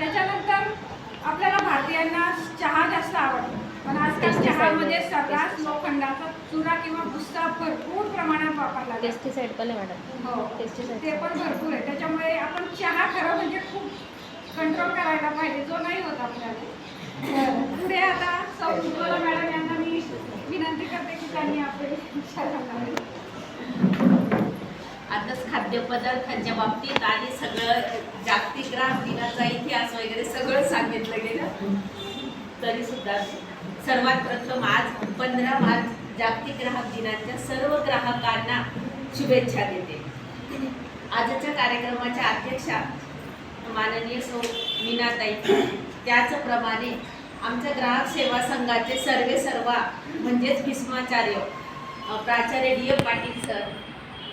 त्याच्यानंतर आपल्याला भारतीयांना चहा जास्त आवडतो. पण आजकाल चहामध्ये. सर्रास Pesticide. लोखंडाचा चुरा किंवा भुस्सा भरपूर प्रमाणात वापरला पेस्टिसाईड पण आहे मॅडम हो. पेस्टिसाईड ते पण भरपूर आहे. त्याच्यामुळे आपण चहा खरं म्हणजे खूप कंट्रोल करायला पाहिजे. जो नाही होत आपल्याला. पुढे आता सौ मॅडम यांना मी विनंती करते की त्यांनी आपले आताच खाद्यपदार्थांच्या बाबतीत आणि सगळं जागतिक ग्राहक दिनाचा इतिहास वगैरे सगळं सांगितलं गेलं. तरी सुद्धा सर्वात प्रथम आज पंधरा मार्च जागतिक ग्राहक दिनाच्या सर्व ग्राहकांना शुभेच्छा देते. आजच्या कार्यक्रमाच्या अध्यक्षा माननीय सौ मीनाताई. त्याचप्रमाणे आमच्या ग्राहक सेवा संघाचे सर्वे सर्वा म्हणजेच भीष्माचार्य प्राचार्य डी एम पाटील सर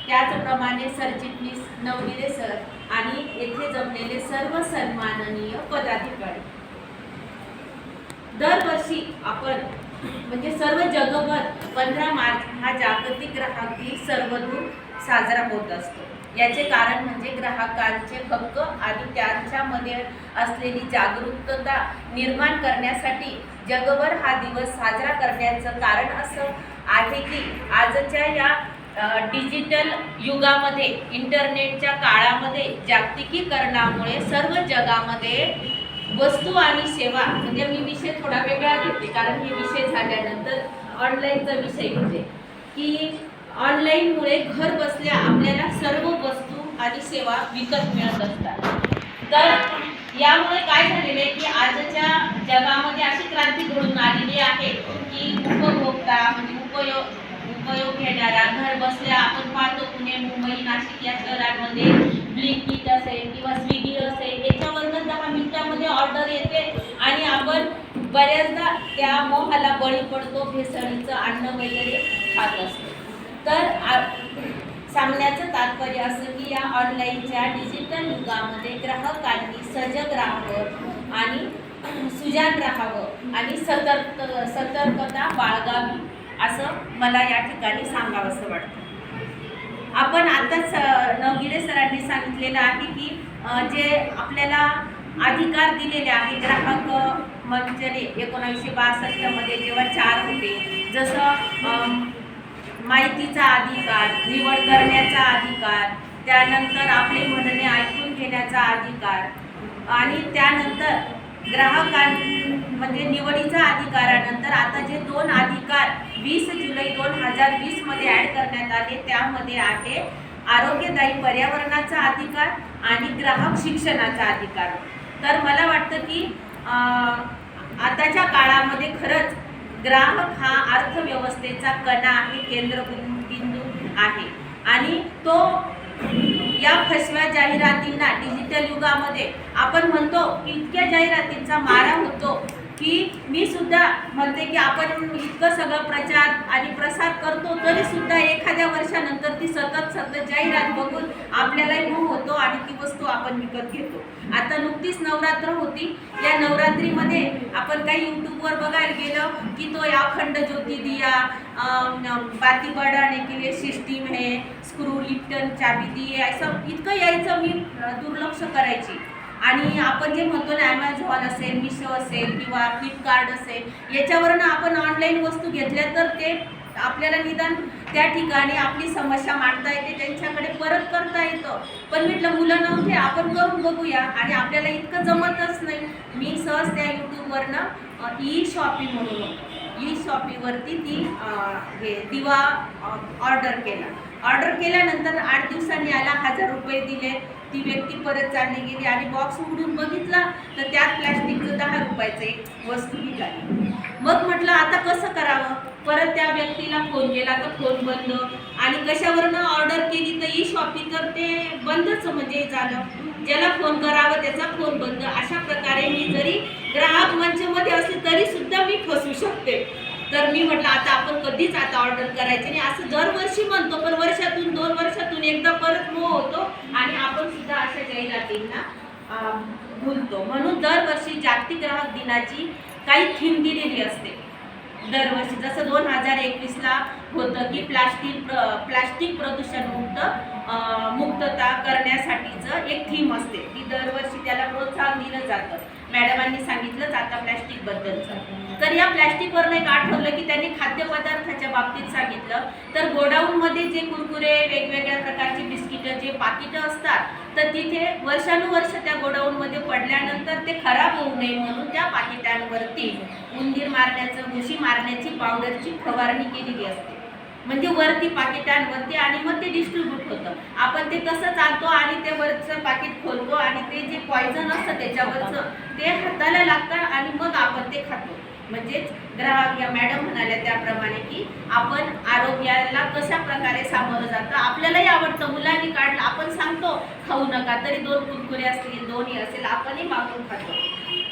त्याचप्रमाणे सरचिटणीस नवगिरे सर आणि येथे जमलेले सर्व सन्माननीय पदाधिकारी. दरवर्षी आपण म्हणजे सर्व जगभर पंधरा मार्च हा जागतिक ग्राहक दिन सर्वदूर साजरा होत असतो. याचे कारण म्हणजे ग्राहकांचे हक्क आणि त्यांच्यामध्ये असलेली जागरूकता निर्माण करण्यासाठी जगभर हा दिवस साजरा करण्याचं कारण असं आहे की आजच्या या डिजिटल युगामध्ये इंटरनेटच्या काळामध्ये जागतिकीकरणामुळे सर्व जगामध्ये वस्तू आणि सेवा म्हणजे मी विषय थोडा वेगळा घेते कारण हे विषय झाल्यानंतर ऑनलाईनचा विषय घेते. की ऑनलाईनमुळे घर बसल्या आपल्याला सर्व वस्तू आणि सेवा विकत मिळत असतात. तर यामुळे काय झालेलं आहे की आजच्या जगामध्ये अशी क्रांती घडून आली आहे की उपभोक्ता म्हणजे उपयोग उपयोग घेणारा घर बसल्या आपण पाहतो पुणे मुंबई नाशिक या शहरांमध्ये ब्लिंकिट असेल किंवा स्विगी असेल याच्यावरनं दहा मिनिटामध्ये ऑर्डर येते. आणि आपण बऱ्याचदा त्या मोहाला बळी पडतो भेसळीचं अन्न वगैरे खात असतो. तर सांगण्याचं तात्पर्य असं की या ऑनलाईनच्या डिजिटल युगामध्ये ग्राहकांनी सजग राहावं आणि सुजान राहावं आणि सतर्क सतर्कता बाळगावी असं मला या ठिकाणी सांगावंसं वाटतं. आपण आताच नवगिरे सरांनी सांगितलेलं आहे की जे आपल्याला अधिकार दिलेले आहे ग्राहक म्हणजे अ, मंचने एकोणावीसशे बासष्टमध्ये जेव्हा चार होते जसं माहितीचा अधिकार निवड करण्याचा अधिकार त्यानंतर आपले म्हणणे ऐकून घेण्याचा अधिकार आणि त्यानंतर ग्राहकां म्हणजे निवडीचा अधिकारानंतर आता जे दोन अधिकार वीस हजार वीसमध्ये ॲड करण्यात आले. त्यामध्ये आहे आरोग्यदायी पर्यावरणाचा अधिकार आणि ग्राहक शिक्षणाचा अधिकार. तर मला वाटतं की आताच्या काळामध्ये खरंच ग्राहक हा अर्थव्यवस्थेचा कणा आहे केंद्रबिंदू आहे. आणि तो या फसव्या जाहिरातींना डिजिटल युगामध्ये आपण म्हणतो की इतक्या जाहिरातींचा मारा होतो. की मी सुद्धा म्हणते की आपण इतकं सगळं प्रचार आणि प्रसार करतो तरी सुद्धा एखाद्या वर्षानंतर ती सतत सतत जाहिरात बघून आपल्यालाही मोह होतो आणि ती वस्तू आपण विकत घेतो. आता नुकतीच नवरात्र होती. या नवरात्रीमध्ये आपण काही यूट्यूबवर बघायला गेलं की तो अखंड ज्योती दिया बाती बढ़ाने के लिए सिस्टीम है स्क्रू लिप्टन चाबी दिए असं इतकं यायचं मी दुर्लक्ष करायची. आणि आपण जे म्हणतो ना ॲमेझॉन असेल मिशो असेल किंवा फ्लिपकार्ट असेल याच्यावरनं आपण ऑनलाईन वस्तू घेतल्या तर ते आपल्याला निदान त्या ठिकाणी आपली समस्या मांडता येते त्यांच्याकडे परत करता येतं. पण म्हटलं मुलं नव्हते आपण करून बघूया. आणि आपल्याला इतकं जमतच नाही. मी सहज त्या यूट्यूबवरनं ई शॉपिंग म्हणून ई शॉपिंगवरती ती हे दिवा ऑर्डर केला. ऑर्डर केल्यानंतर आठ दिवसांनी याला हजार रुपये दिले. ती व्यक्ती परत चालली गेली आणि बॉक्स उघडून बघितला तर त्यात प्लॅस्टिकचं दहा रुपयाचं एक वस्तू निघाली. मग म्हटलं आता कसं करावं? परत त्या व्यक्तीला फोन केला तर फोन बंद. आणि कशावरनं ऑर्डर केली तर ई शॉपिंग तर ते बंदच म्हणजे झालं. ज्याला फोन करावं त्याचा फोन बंद. अशा प्रकारे मी जरी ग्राहक मंचमध्ये असले तरी सुद्धा मी फसू शकते. तर मी म्हटलं आता आपण कधीच आता ऑर्डर करायची नाही. असं दरवर्षी म्हणतो पण वर्षातून दोन वर्षातून एकदा परत मोह होतो. आणि काही सुद्धा भुलतो. म्हणून दरवर्षी जागतिक ग्राहक दिनाची काही थीम दिलेली असते. दरवर्षी जसं दोन हजार एकवीसला होतं की प्लास्टिक प्लास्टिक प्रदूषण मुक्त मुक्तता मुक्तता करण्यासाठीचं एक थीम असते. ती दरवर्षी त्याला प्रोत्साहन दिलं जातं. मॅडमांनी सांगितलंच आता प्लॅस्टिक बद्दलचं तर या प्लॅस्टिकवरनं एक आठवलं की त्यांनी खाद्यपदार्थाच्या बाबतीत सांगितलं. तर गोडाऊनमध्ये जे कुरकुरे वेगवेगळ्या प्रकारचे बिस्किटं जे पाकिटं असतात तर तिथे वर्षानुवर्ष त्या गोडाऊनमध्ये पडल्यानंतर ते खराब होऊ नये म्हणून त्या पाकिटांवरती उंदीर मारण्याचं घुशी मारण्याची पावडरची फवारणी केलेली असते. म्हणजे वरती पाकिटांवरती आणि मग ते डिस्ट्रीब्यूट होतं. आपण ते तसंच आणतो आणि ते वरचं पाकिट खोलतो आणि ते जे पॉयझन असतं त्याच्यावरचं ते हाताला लागतं आणि मग आपण ते खातो. म्हणजेच ग्राहक या मॅडम म्हणाल्या त्याप्रमाणे की आपण आरोग्याला कशा प्रकारे सामोरं जातं आपल्यालाही आवडतं. मुलांनी काढलं आपण सांगतो खाऊ नका तरी दोन कुरकुरे असतील दोन्ही असेल आपणही मागून खातो.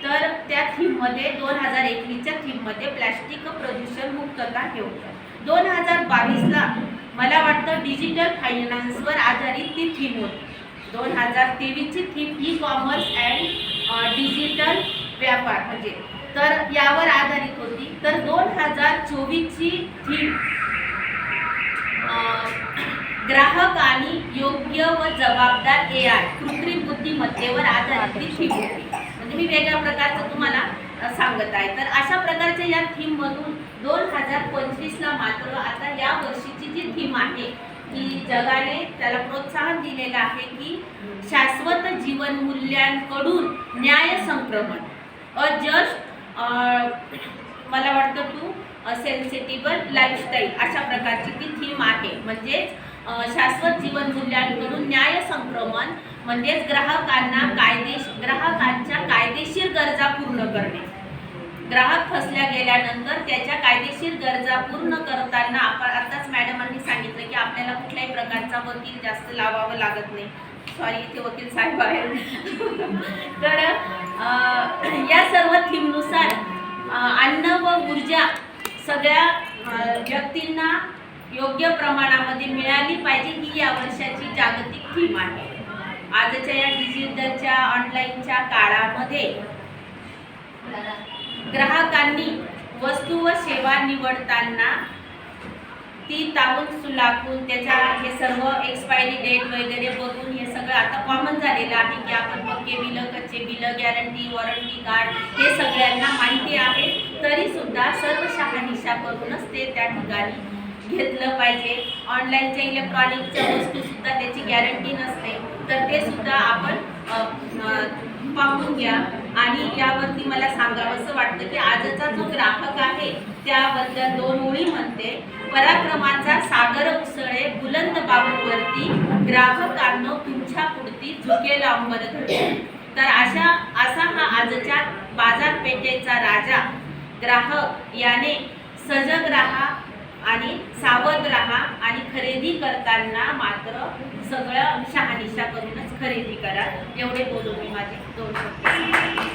तर त्या थीममध्ये दोन हजार एकवीसच्या थीममध्ये प्लॅस्टिक प्रदूषण मुक्तता हे होतं? दोन हजार बावीसला मला वाटतं डिजिटल फायनान्सवर आधारित ती थीम होती. दोन हजार तेवीसची theme e commerce and digital व्यापार म्हणजे. तर यावर आधारित होती. तर दोन हजार चोवीसची थीम ग्राहक आणि योग्य व जबाबदार ए आय कृत्रिम बुद्धिमत्तेवर आधारित ती थीम होती. म्हणजे मी वेगळ्या प्रकारचं तुम्हाला सांगत आहे. तर अशा प्रकारच्या या थीममधून दोन हजार पंचवीसला मात्र आता या वर्षीची जी थीम आहे की जगाने त्याला प्रोत्साहन दिलेलं आहे की शाश्वत जीवन मूल्यांकडून न्याय संक्रमण. अ जस्ट मला वाटतं टू सेन्सिटिबल लाईफस्टाईल अशा प्रकारची ती थीम आहे. म्हणजेच शाश्वत जीवन मूल्यांकडून न्याय संक्रमण म्हणजेच ग्राहकांना कायदेश ग्राहक कायदेशीर गरजा पूर्ण करणे ग्राहक फसल्या गेल्यानंतर त्याच्या कायदेशीर गरजा पूर्ण करताना आपण आताच मॅडमांनी सांगितलं की आपल्याला कुठल्याही प्रकारचा वकील जास्त लावावं लागत नाही. सॉरी इथे वकील साहेब आहेत. तर या सर्व थीमनुसार अन्न व ऊर्जा सगळ्या व्यक्तींना योग्य प्रमाणामध्ये मिळाली पाहिजे ही या वर्षाची जागतिक थीम आहे. आजच्या या डिजिटलच्या ऑनलाईनच्या काळामध्ये ग्राहकांनी वस्तू व सेवा निवडताना ती तावून सुलाखून त्याच्या हे सर्व एक्सपायरी डेट वगैरे बघून हे सगळं आता कॉमन झालेलं आहे की आपण पक्के बिलं कच्चे बिलं गॅरंटी वॉरंटी कार्ड हे सगळ्यांना माहिती आहे. तरी सुद्धा सर्व शहानिशा करूनच ते त्या ठिकाणी घेतलं पाहिजे. ऑनलाईनच्या इलेक्ट्रॉनिकच्या वस्तू सुद्धा त्याची गॅरंटी नसते तर ते सुद्धा आपण पाहून घ्या. आणि यावरती मला सांगावंसं वाटतं की आजचा जो ग्राहक आहे त्याबद्दल दोन ओळी म्हणते पराक्रमाचा सागर उसळे बुलंद बाबूवरती ग्राहकांनो तुमच्या पुढती झुके अंबर धरते तर अशा असा हा आजच्या बाजारपेठेचा राजा ग्राहक याने सजग राहा आणि सावध राहा आणि खरेदी करताना मात्र सगळं शहानिशा करूनच खरेदी करा. एवढे बोलू मी माझे दोन शब्द